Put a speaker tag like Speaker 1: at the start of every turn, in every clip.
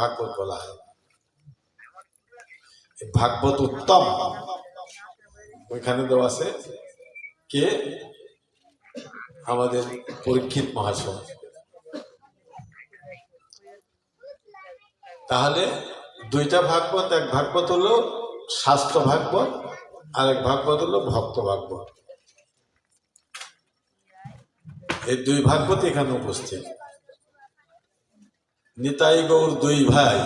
Speaker 1: ভাগবত বলা হয়। ভাগবত উত্তম, ওইখানে দেওয়া আছে কে? আমাদের পরীক্ষিত মহাশয়। তাহলে দুইটা ভাগবত, এক ভাগবত হলো শাস্ত্র ভাগবত আর এক ভাগবত হলো ভক্ত ভাগবত। এই দুই ভাগবত এখানে উপস্থিত। নিতাই গৌর দুই ভাই।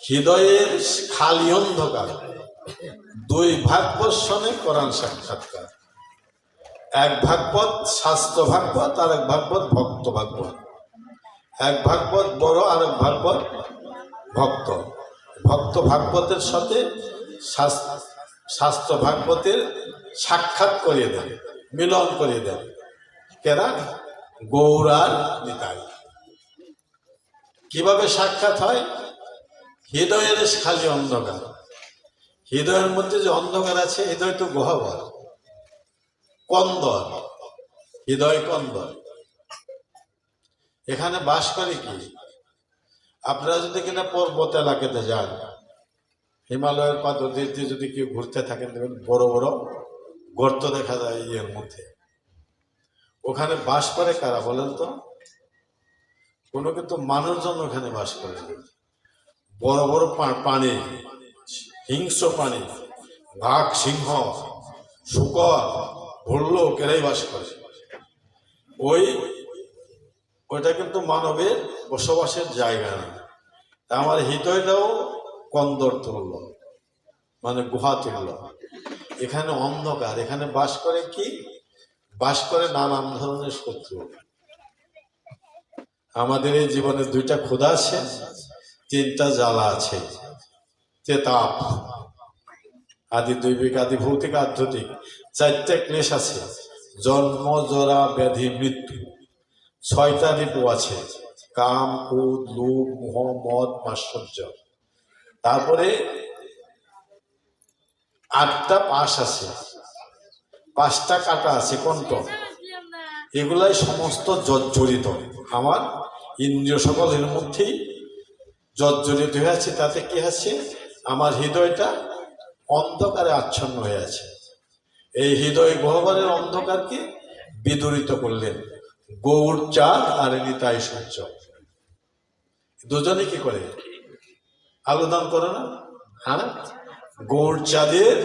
Speaker 1: হৃদয়ের খালি অন্ধকার। দুই ভাগবত শনে কোরআন সাক্ষাৎকার। এক ভাগবত শাস্ত্র ভাগবত আর এক ভাগবত ভক্ত ভাগবত। এক ভাগবত বড় আর এক ভাগবত ভক্ত। ভক্ত ভাগবতের সাথে শাস্ত্র ভাগবতের সাক্ষাৎ করিয়ে দেন, মিলন করিয়ে দেন। কেনা গৌরার নিতাই। কীভাবে সাক্ষাৎ হয়? হৃদয়ের খালি অন্ধকার। হৃদয়ের মধ্যে যে অন্ধকার আছে, হৃদয় তো গহবর। কন্দর। হৃদয় কন্দর। এখানে বাস করে কি? আপনারা যদি কিনা পর্বত এলাকাতে যান, হিমালয়ের পদ্ধতিতে যদি কেউ ঘুরতে থাকেন, দেখবেন বড় বড় গর্ত দেখা যায় ইয়ের মধ্যে। ওখানে বাস করে কারা বলেন তো? কোনো কিন্তু মানুষজন ওখানে বাস করে। বড় বড় পা- প্রাণী হিংস্র প্রাণী বাঘ, সিংহ, শুকর ভল্লুক এরাই বাস করে। ওই, ওইটা কিন্তু মানবের বসবাসের জায়গা না। আমার হৃদয়টাও কন্দর তুলল মানে গুহা তুলল এখানে অন্ধকার, এখানে বাস করে কি? বাস করে নানান ধরনের শত্রু। আমাদের এই জীবনে দুইটা ক্ষুধা আছে, তিনটা জ্বালা আছে তেতাপ আদি দৈবিক, আদি ভৌতিক, আধ্যাত্মিক, চারটে ক্লেশ আছে, জন্ম, জরা, ব্যাধি, মৃত্যু। ছয়টা রিপু আছে, কাম, ক্রোধ, লোভ, মোহ, মদ মাশ্চর্য তারপরে আটটা পাশ আছে। পাঁচটা কাটা আছে, কণ্ঠ। এগুলাই সমস্ত জর্জরিত আমার ইন্দ্রিয় সকলের মধ্যেই জর্জরিত হয়ে আছে, তাতে কি আছে? আমার হৃদয়টা অন্ধকারে আচ্ছন্ন হয়ে আছে। এই হৃদয় গহ্বরের অন্ধকারকে বিদরিত করলেন। গৌর চাঁদ আর নিতাই সূর্য। দুজনে কি করে? আলোদান করে না। হ্যাঁ গৌর চাঁদের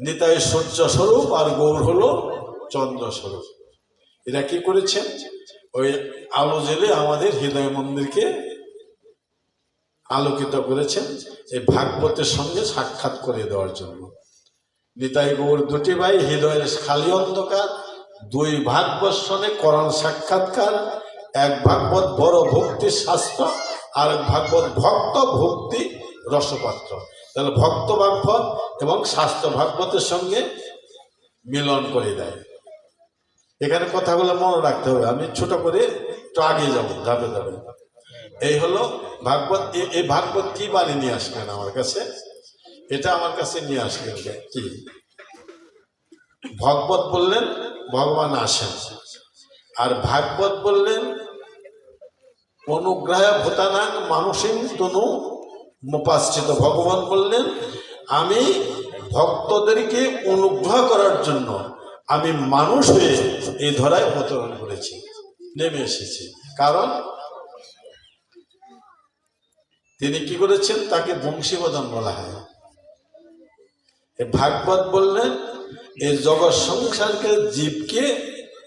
Speaker 1: নিতাই সূর্য স্বরূপ আর গৌর হলো চন্দ্র স্বরূপ। এরা কি করেছেন? ওই আলো জেলে আমাদের হৃদয় মন্দিরকে আলোকিত করেছেন এই ভাগবতের সঙ্গে সাক্ষাৎ করে দেওয়ার জন্য। নিতাই গৌর দুটি ভাই, হৃদয়ের খালি অন্ধকার, দুই ভাগবত শোনে করণ সাক্ষাৎকার, এক ভাগবত বড় ভক্তি শাস্ত্র আর এক ভাগবত ভক্ত ভক্তি রসপাত্র। তাহলে ভক্ত ভাগবত এবং শাস্ত্র ভাগবতের সঙ্গে মিলন করে দেয়। এখানে কথাগুলো মনে রাখতে হবে। আমি ছোট করে একটু আগে যাব, ধাপে ধাপে। এই হলো ভাগবত এই ভাগবত কি বাড়ি নিয়ে আসবেন আমার কাছে? এটা আমার কাছে নিয়ে আসবেন কি ভগবত বললেন, ভগবান আসেন। আর ভাগবত বললেন, অনুগ্রহ ভূতানাং মানুষিং তনু মুপাশ্চিত। ভগবান বললেন, আমি ভক্তদেরকে অনুগ্রহ করার জন্য আমি মানুষ হয়ে এই ধরায় অবতরণ করেছি, নেমে এসেছি। কারণ তিনি কি করেছেন? তাকে বংশীবদন বলা হয়। এ ভাগবত বললেন এই জগৎ সংসারকে জীবকে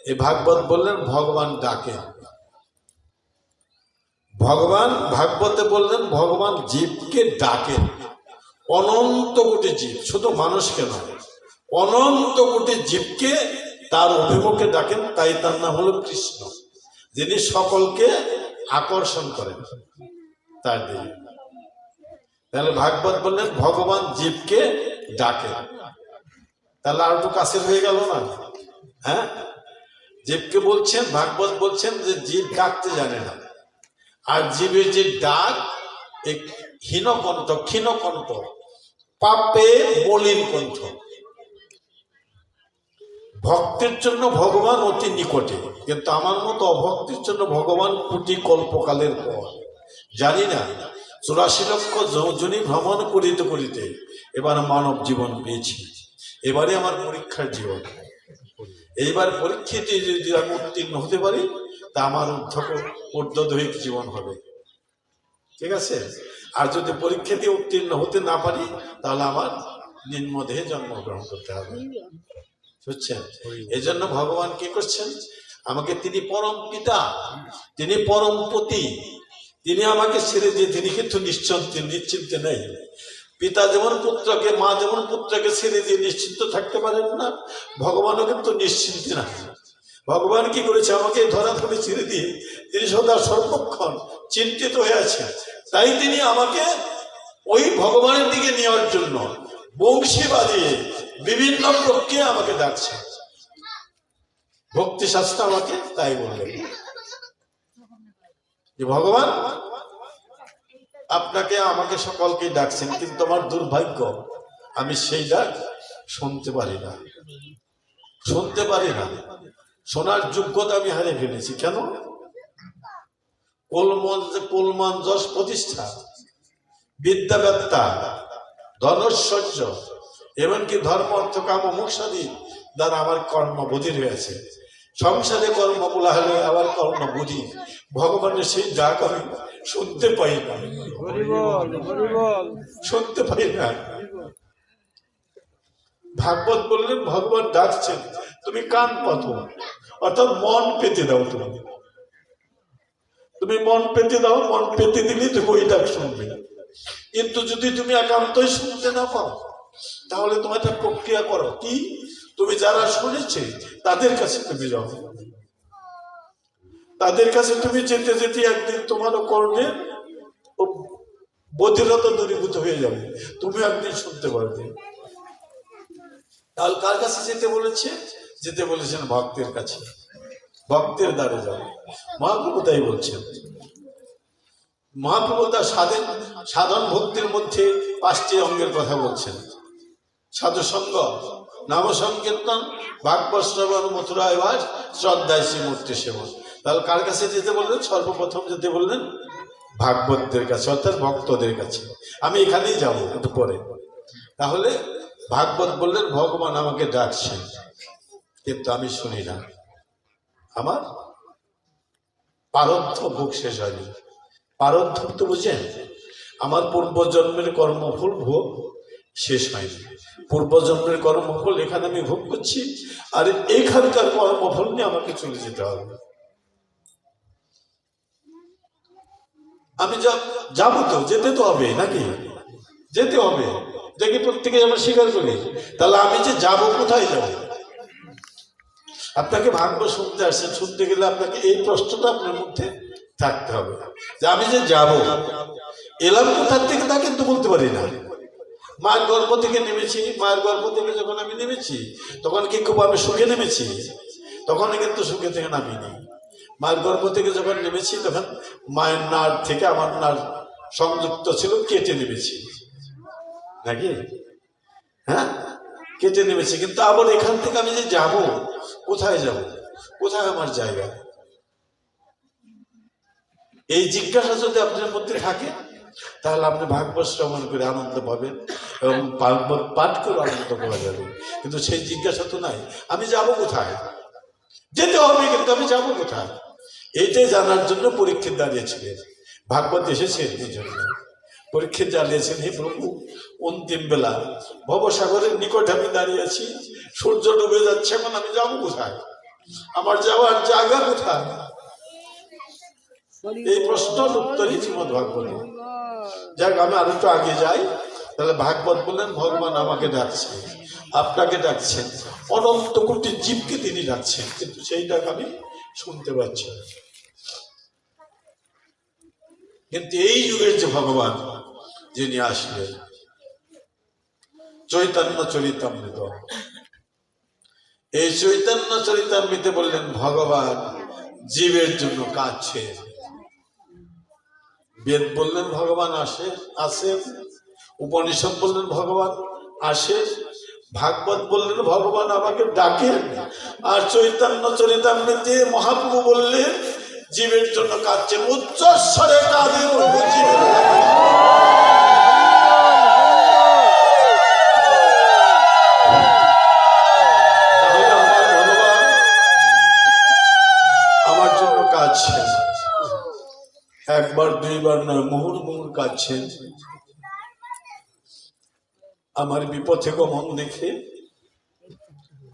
Speaker 1: এই ভাগবত বললেন, ভগবান ডাকে ভগবান ভাগবতে বললেন, ভগবান জীবকে ডাকেন অনন্ত কোটি জীব, শুধু মানুষকে নয় অনন্ত কোটি জীবকে তার অভিমুখে ডাকেন, তাই তার নাম হলো কৃষ্ণ, যিনি সকলকে আকর্ষণ করেন। তার দিকে তাহলে ভাগবত বললেন, ভগবান জীবকে ডাকে। তাহলে আর একটু কাছের হয়ে গেল না? হ্যাঁ? জীবকে বলছেন, ভাগবত বলছেন যে জীব ডাকতে জানে না। আর জীবের যে ডাক হীনকণ্ঠ, ক্ষীণকণ্ঠ, পাপে মলিন কণ্ঠ। ভক্তের জন্য ভগবান অতি নিকটে। কিন্তু আমার মতো অভক্তির জন্য ভগবান কোটি কল্পকালের পর। জানি না, চুরাশি লক্ষ যোজনী ভ্রমণ করিতে করিতে এবার মানব জীবন পেয়েছি। এবারে আমার পরীক্ষার জীবন। এইবার পরীক্ষাতে যদি আমি উত্তীর্ণ হতে পারি, তা আমার ঊর্ধ্বদৈহিক জীবন হবে। ঠিক আছে? আর যদি পরীক্ষাতে উত্তীর্ণ হতে না পারি, তাহলে আমার নিম্নদেহে জন্মগ্রহণ করতে হবে। বুঝছেন? এই জন্য ভগবান কি করছেন? আমাকে তিনি পরম পিতা তিনি পরম পতি তিনি আমাকে ছেড়ে দিয়ে তিনি কিন্তু নিশ্চিন্ত নিশ্চিন্তে নেই। পিতা যেমন পুত্রকে মা যেমন পুত্রকে ছেড়ে দিয়ে নিশ্চিন্ত থাকতে পারেন না ভগবানও কিন্তু নিশ্চিন্ত না। ভগবান কি করেছে? আমাকে ধরা ধরে ছেড়ে দিয়ে তিনি সদা সর্বক্ষণ চিন্তিত হয়ে আছেন। তাই তিনি আমাকে ওই ভগবানের দিকে নেওয়ার জন্য বংশী বাজিয়ে বিভিন্ন প্রক্রিয়া আমাকে ডাকছে। ভক্তি শাস্ত্র আমাকে তাই বললেন। যে ভগবান, আপনাকে আমাকে সকলকে ডাকছেন, কিন্তু আমার দুর্ভাগ্য, আমি সেই ডাক শুনতে পারি না। শুনতে পারি না। শোনার যোগ্যতা আমি হারিয়ে ফেলেছি। কেন? কোলমন কোলমান যশ প্রতিষ্ঠা, বিদ্যাবেত্তা ধনৈশ্বর্য এমনকি ধর্ম অর্থ কাম মুখাদি দ্বারা আমার কর্ম বধির হয়েছে সংসারে কর্ম বলা হলে আবার কর্ম বুঝি ভগবানের সেই ডাক আমি শুনতে পাই না। শুনতে পাই না। ভাগবত বললেন, ভগবান ডাকছেন, তুমি কান পাতো, অর্থাৎ মন পেতে দাও তোমাকে তুমি মন পেতে দাও, মন পেতে দিলে তুমি ওই ডাক শুনবে। কিন্তু যদি তুমি একান্তই শুনতে না পাও তাহলে তোমার একটা প্রক্রিয়া করো। কি? তুমি যারা শুনেছে, তাদের কাছে তুমি যাও। তাদের কাছে তুমি যেতে যেতে একদিন তোমারও কর্ণে বধিরতা দূরীভূত হয়ে যাবে। তুমি একদিন শুনতে পারবে। তাহলে কার কাছে যেতে বলেছে? যেতে বলেছেন ভক্তের কাছে। ভক্তের দ্বারে যাবে মহাপ্রভু তাই বলছেন। মহাপ্রভু তার সাধন সাধন ভক্তির মধ্যে পাঁচটি অঙ্গের কথা বলছেন। সাধু সঙ্গ নাম সংকীর্তন ভাগবত শ্রবণ মথুরা এবার শ্রদ্ধায় শ্রীমূর্তি সেবন। তাহলে কার কাছে যেতে বললেন? সর্বপ্রথম যেতে বললেন ভাগবতদের কাছে, অর্থাৎ ভক্তদের কাছে। আমি এখানেই যাব একটু পরে। তাহলে ভাগবত বললেন, ভগবান আমাকে ডাকছেন। কিন্তু আমি শুনি না। আমার পারদ্ধ ভোগ শেষ হয়নি। পারদ্ধ তো বুঝেন? আমার পূর্বজন্মের কর্মফল ভোগ শেষ হয়নি। পূর্বজন্মের কর্মফল এখানে আমি ভোগ করছি, আর এখানকার কর্মফল নিয়ে আমাকে চলে যেতে হবে। আমি যাব তো, যেতে তো হবে নাকি? যেতে হবে। দেখি প্রত্যেকে আমরা স্বীকার করি। তাহলে আমি যে যাব কোথায় যাব? আপনাকে ভাগ্য শুনতে আসছেন শুনতে গেলে আপনাকে এই প্রশ্নটা আপনার মধ্যে থাকতে হবে। যে আমি যে যাব, এলাম কোথার থেকে তা কিন্তু বলতে পারি না। মায়ের গর্ভ থেকে নেমেছি মায়ের গর্ভ থেকে যখন আমি নেমেছি, তখন কি খুব আমি সুখে নেমেছি? তখন কিন্তু সুখে থেকে নামিনি। মায়ের গর্ভ থেকে যখন নেমেছি, তখন মায়ের নাড় থেকে আমার নাড় সংযুক্ত ছিল, কেটে নেমেছি। নাকি? হ্যাঁ? কেটে নেমেছি। কিন্তু আবার এখান থেকে আমি যে যাব, কোথায় যাব? কোথায় আমার জায়গা? এই জিজ্ঞাসা যদি আপনার মধ্যে থাকে তাহলে আপনি ভাগবত শ্রবণ করে আনন্দ পাবেন এবং ভাগবত পাঠ করে আনন্দ পাওয়া যাবে। কিন্তু সেই জিজ্ঞাসা তো নাই, আমি যাব কোথায়? যেতে হবে, কিন্তু আমি যাব কোথায়? এইটাই জানার জন্য পরীক্ষিত দাঁড়িয়েছিলেন। ভাগবত এসেছেন এই জন্য। পরীক্ষিত দাঁড়িয়েছেন, হে প্রভু, অন্তিম বেলা, ভবসাগরের নিকট আমি দাঁড়িয়ে আছি। সূর্য ডুবে যাচ্ছে, এখন আমি যাব কোথায়? আমার যাওয়ার জায়গা কোথায়? এই প্রশ্নের উত্তরই শ্রীমদ ভাগবত যাক আমি আর একটু আগে যাই। তাহলে ভাগবত বললেন, ভগবান আমাকে ডাকছে আপনাকে ডাকছেন। অনন্ত কোটি জীবকে তিনি ডাকছেন। কিন্তু সেই ডাক আমি শুনতে পাচ্ছি কিন্তু এই যুগের যে ভগবান, যিনি আসলেন, চৈতন্য চরিতামৃত। এই চৈতন্য চরিতামৃতে বললেন, ভগবান জীবের জন্য কাঁদছেন। বেদ বললেন, ভগবান আসে আসেন উপনিষদ বললেন, ভগবান আসে। ভাগবত বললেন, ভগবান আমাকে ডাকেন আর চৈতন্য চরিতামৃতে মহাপ্রভু বললেন, জীবের জন্য কাঁদছেন উচ্চস্বরে কাঁদেন জীবের তাহলে আমার ভগবান আমার জন্য কাঁদছেন একবার, দুইবার নয়, মুহুর মুহুর কাঁদছেন আমার বিপথে গমন দেখে,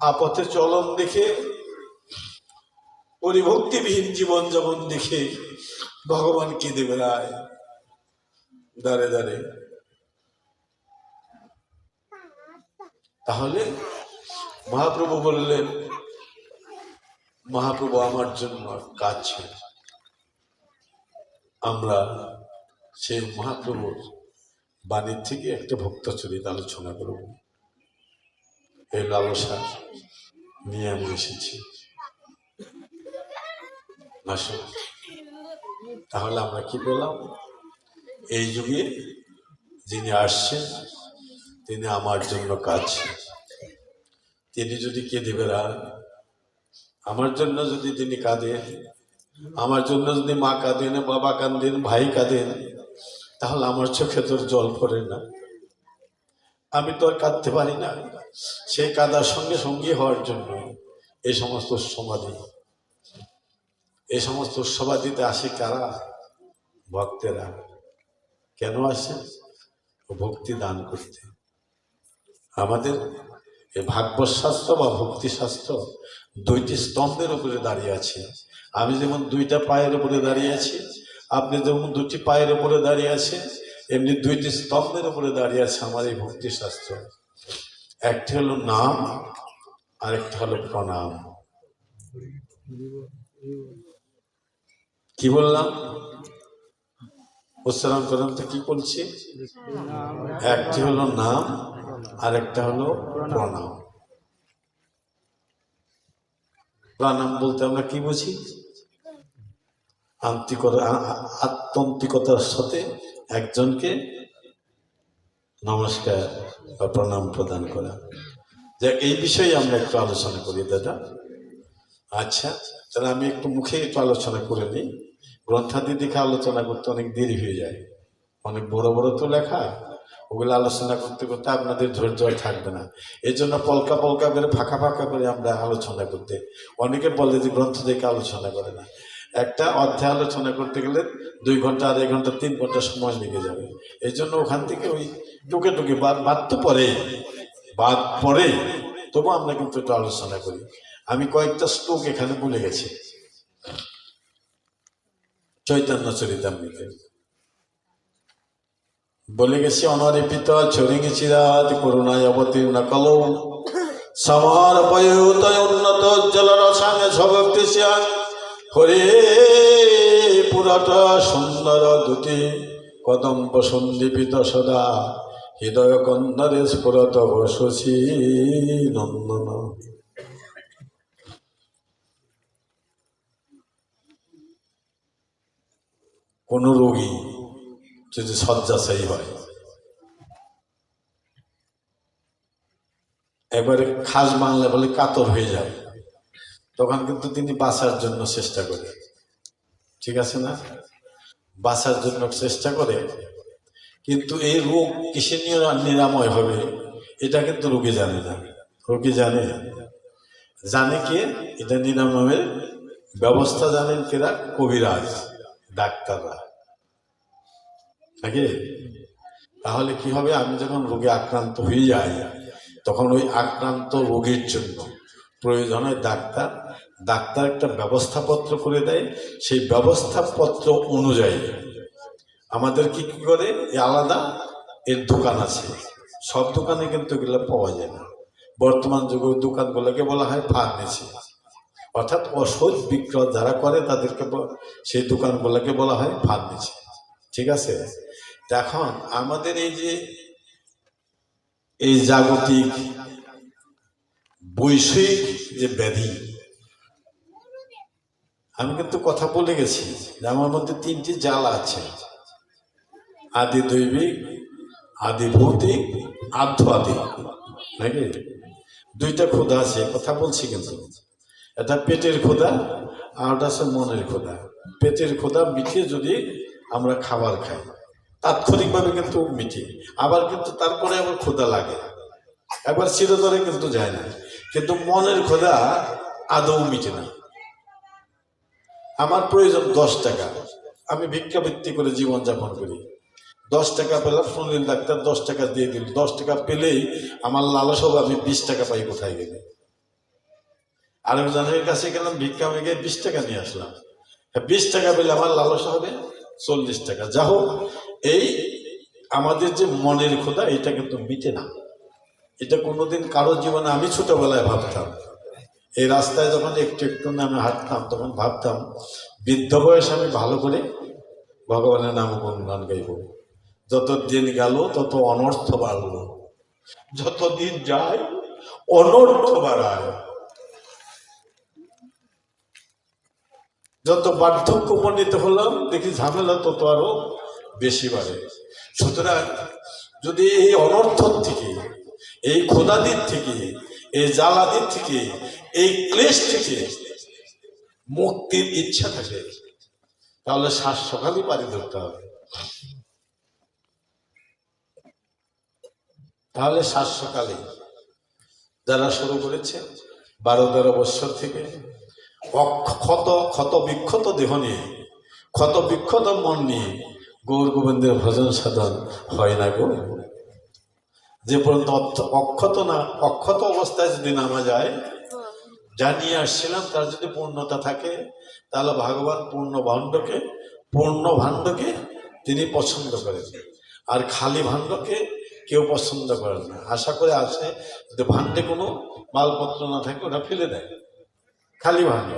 Speaker 1: আপথে চলন দেখে, পরিভক্তিবিহীন জীবন যেমন দেখে ভগবান কি দেবে রায় দাঁড়ে দাঁড়ে তাহলে মহাপ্রভু বললেন, মহাপ্রভু, আমার জন্য কাঁদছে আমরা সেই মহাপ্রভুর বাণীর থেকে একটা ভক্তচরিত আলোচনা করব। এই লালসা, নিয়ে আমি এসেছি। তাহলে আমরা কি পেলাম? এই যুগে যিনি আসছেন, তিনি আমার জন্য কাজ। তিনি যদি কেঁদে বেড়ান, আমার জন্য যদি তিনি কাঁদেন আমার জন্য যদি মা কাঁদেন, বাবা কাঁদেন, ভাই কাঁদেন, তাহলে আমার চোখে তোর জল পড়ে না। আমি তো আর কাঁদতে পারি না। সেই কাদার সঙ্গে সঙ্গী হওয়ার জন্য এই সমস্ত সমাধি এই সমস্ত সমাধিতে আসে কারা? ভক্তেরা। কেন আসে? ভক্তি দান করতে। আমাদের এই ভাগবত শাস্ত্র বা ভক্তি শাস্ত্র দুইটি স্তম্ভের উপরে দাঁড়িয়ে আছে। আমি যেমন দুইটা পায়ের উপরে দাঁড়িয়ে আছি, আপনি যেমন দুটি পায়ের উপরে দাঁড়িয়ে আছেন এমনি দুইটি স্তম্ভের উপরে দাঁড়িয়ে আছে আমার এই ভক্তি শাস্ত্র একটি হলো নাম, আরেকটা হলো প্রণাম। কি বললাম? উচ্চারণ করেন তো কি বলছি? একটি হলো নাম, আরেকটা হলো প্রণাম। প্রণাম বলতে আমরা কি বুঝি? আন্তিকতা আ- আ- সাথে একজনকে নমস্কার বা প্রণাম প্রদান করা। যে এই বিষয়ে আমরা একটু আলোচনা করি, দাদা। আচ্ছা তাহলে আমি একটু মুখে একটু আলোচনা করে নিই। গ্রন্থাদি দেখে আলোচনা করতে অনেক দেরি হয়ে যায়। অনেক বড় বড় তো লেখা, ওগুলো আলোচনা করতে করতে আপনাদের ধৈর্য থাকবে না। এই জন্য পলকা পলকা করে, ফাঁকা ফাঁকা করে আমরা আলোচনা করতে। অনেকে বলে যে গ্রন্থ দেখে আলোচনা করে না। একটা অধ্যায় আলোচনা করতে গেলে দুই ঘণ্টা, আড়াই ঘণ্টা, তিন ঘণ্টা সময় লেগে যাবে। এই জন্য ওখান থেকে ওই টুকে টুকে বাদ তো পরে বাদ পরে তবু আমরা কিন্তু একটু আলোচনা করি। আমি কয়েকটা শ্লোক এখানে বলে গেছি। চৈতন্য চরিতামৃতে। বলে গেছি, অনরিপিত ছড়িঙে চিরাত করুণায় অবতীর্ণ কলৌ সমার পয়ুত উন্নত জলর সাঙ্গে সভক্তি শ্যাং হরে পুরাট সুন্দর দুটি কদম্ব সন্দীপিত সদা। হৃদয় কন্দরে স্ফুরত শশী নন্দন। কোন রোগী যদি শয্যাশায়ী হয় এবারে খাস বাংলা বলে কাতর হয়ে যায়। তখন কিন্তু তিনি বাঁচার জন্য চেষ্টা করে। ঠিক আছে না? বাঁচার জন্য চেষ্টা করে। কিন্তু এই রোগ কিসে নিরাময় হবে, এটা কিন্তু রোগী জানে না। রোগী জানে। জানে কে? এটা নিরাময়ের ব্যবস্থা জানেন কেরা কবিরাজ, ডাক্তাররা। নাকি? তাহলে কি হবে? আমি যখন রোগে আক্রান্ত হয়ে যাই, তখন ওই আক্রান্ত রোগীর জন্য প্রয়োজন ডাক্তার ডাক্তার একটা ব্যবস্থাপত্র করে দেয়, সেই ব্যবস্থাপত্র অনুযায়ী আমাদের কি কি করে আলাদা, এর দোকান আছে। সব দোকানে কিন্তু এগুলো পাওয়া যায় না। বর্তমান যুগে ওই দোকানগুলোকে বলা হয় ফার্মেসি। অর্থাৎ ওষুধ বিক্রয় যারা করে, তাদেরকে সেই দোকানগুলোকে বলা হয় ফার্মেসি। ঠিক আছে? এখন আমাদের এই যে, এই জাগতিক বৈষয়িক যে ব্যাধি আমি কিন্তু কথা বলে গেছি আমার মধ্যে তিনটি জ্বালা আছে। আদি দৈবিক, আদি ভৌতিক আধ্যাত্মিক নাকি? দুইটা ক্ষুধা আছে কথা বলছি কিন্তু। এটা পেটের ক্ষুধা, আর ওটা আছে মনের ক্ষুধা। পেটের ক্ষুধা মিটিয়ে যদি আমরা খাবার খাই, তাৎক্ষণিকভাবে কিন্তু মিটি। আবার কিন্তু তারপরে আবার ক্ষুধা লাগে। একবার চিরতরে কিন্তু যায় না। কিন্তু মনের ক্ষুধা আদৌ মিটে না। আমার প্রয়োজন দশ টাকা। আমি ভিক্ষাবৃত্তি করে জীবনযাপন করি। দশ টাকা পেলাম শুনলেন ডাক্তার দশ টাকা দিয়ে দিল। দশ টাকা পেলেই আমার লালস হবে আমি বিশ টাকা পাই কোথায় গেলে। আরেকজনের কাছে গেলাম ভিক্ষা মেঘে বিশ টাকা নিয়ে আসলাম। হ্যাঁ, বিশ টাকা পেলে আমার লালসা হবে চল্লিশ টাকা। যা হোক এই আমাদের যে মনের ক্ষুধা এটা কিন্তু মিটে না। এটা কোনোদিন কারোর জীবনে আমি ছোটবেলায় ভাবতাম। এই রাস্তায় যখন একটু একটু নামে হাঁটতাম, তখন ভাবতাম, বৃদ্ধ বয়সে আমি ভালো করে ভগবানের নাম গুণগান গাইব। যত দিন গেল, তত অনর্থ বাড়ল। যত দিন যায়, অনর্থ বাড়ায়। যত বার্ধক্য উপনীত হলাম, দেখি ঝামেলা তত আরও বেশি বাড়ে। সুতরাং যদি এই অনর্থ থেকে, এই খোদাদির থেকে এই জ্বালাদির থেকে, এই ক্লেশ থেকে মুক্তির ইচ্ছা থাকে। তাহলে শ্বাস সকালই পারি ধরতে হবে। তাহলে শ্বাস সকালে যারা শুরু করেছে, বারো তেরো বৎসর থেকে ক্ষত ক্ষত বিক্ষত দেহ নিয়ে, ক্ষত বিক্ষত মন নিয়ে গৌর গোবিন্দের ভজন সাধন হয় না গো। যে পর্যন্ত অক্ষত না, অক্ষত অবস্থায় যদি নামা যায় যা নিয়ে আসছিলাম, তার যদি পূর্ণতা থাকে, তাহলে ভগবান পূর্ণ ভাণ্ডকে পূর্ণ ভাণ্ডকে তিনি পছন্দ করেন। আর খালি ভাণ্ডকে কেউ পছন্দ করেন না। আশা করে আছে, যদি ভাণ্ডে কোনো মালপত্র না থাকে, ওটা ফেলে দেয়। খালি ভাণ্ড।